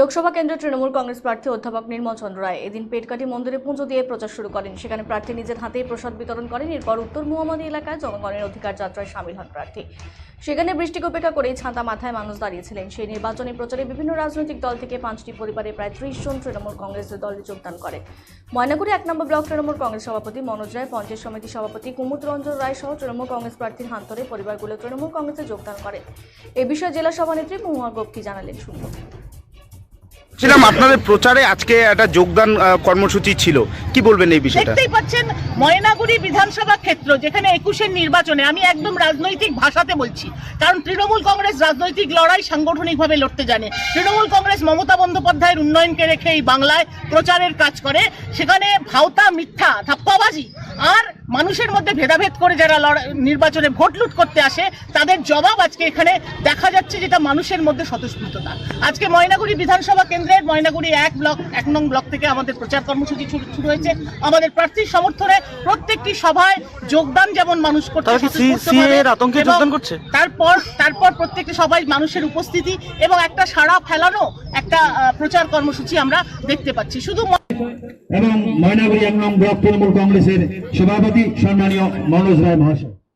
লোকসভা কেন্দ্রের তৃণমূল কংগ্রেস প্রার্থী অধ্যাপক নির্মল চন্দ্র রায় এদিন পেটকাটি মন্দিরে পুজো দিয়ে প্রচার শুরু করেন। সেখানে প্রার্থী নিজের হাতেই প্রসাদ বিতরণ করেন। এরপর উত্তর মোহাম্মদী এলাকায় জনগণের অধিকার যাত্রায় সামিল হন প্রার্থী। সেখানে বৃষ্টিকে উপেক্ষা করেই ছাতা মাথায় মানুষ দাঁড়িয়েছিলেন। সেই নির্বাচনী প্রচারে বিভিন্ন রাজনৈতিক দল থেকে পাঁচটি পরিবারে প্রায় ত্রিশ জন তৃণমূল কংগ্রেসের দলে যোগদান করে। ময়নাগুড়ি এক নম্বর ব্লক তৃণমূল কংগ্রেস সভাপতি মনোজ রায়, পঞ্চায়েত সমিতি সভাপতি কুমুদ রঞ্জন রায় সহ তৃণমূল কংগ্রেস প্রার্থীর হাত ধরে পরিবারগুলো তৃণমূল কংগ্রেসে যোগদান করে। এ বিষয়ে জেলা সভানেত্রী মহুয়া গোপ কি জানালেন শুনব। ছিলাম আপনাদের প্রচারে আজকে একটা যোগদান কর্মসূচি ছিল। কি বলবেন এই বিষয়টা? দেখতেই পাচ্ছেন, ময়নাগুড়ি বিধানসভা ক্ষেত্র, যেখানে একুশের নির্বাচনে আমি একদম রাজনৈতিক ভাষাতে বলছি, কারণ তৃণমূল কংগ্রেস রাজনৈতিক লড়াই সাংগঠনিকভাবে লড়তে জানে। তৃণমূল কংগ্রেস মমতা বন্দ্যোপাধ্যায়ের উন্নয়নকে রেখে এই বাংলায় প্রচারের কাজ করে, সেখানে ভাওতা মিথ্যা, ধাপ্পাবাজি, আর মানুষের মধ্যে ভেদাভেদ করে যারা নির্বাচনে ভোট লুট করতে আসে তাদের জবাব আজকে এখানে দেখা যাচ্ছে যেটা মানুষের মধ্যে স্বতঃস্ফূর্ততা। আজকে ময়নাগুড়ি বিধানসভা কেন্দ্রের ময়নাগুড়ি এক ব্লক এক নং ব্লক থেকে আমাদের প্রচার কর্মসূচি শুরু হয়েছে। আমাদের প্রার্থীর সমর্থনে প্রত্যেকটি সভায় যোগদান যেমন মানুষ করছে? তারপর তারপর প্রত্যেকটি সবাই মানুষের উপস্থিতি এবং একটা সারা ফেলানো একটা প্রচার কর্মসূচি আমরা দেখতে পাচ্ছি। শুধু এবং ময়নাগুড়ি এক নং ব্লক তৃণমূল কংগ্রেসের সভাপতি সম্মানীয় মনোজ রায় মহাশয়।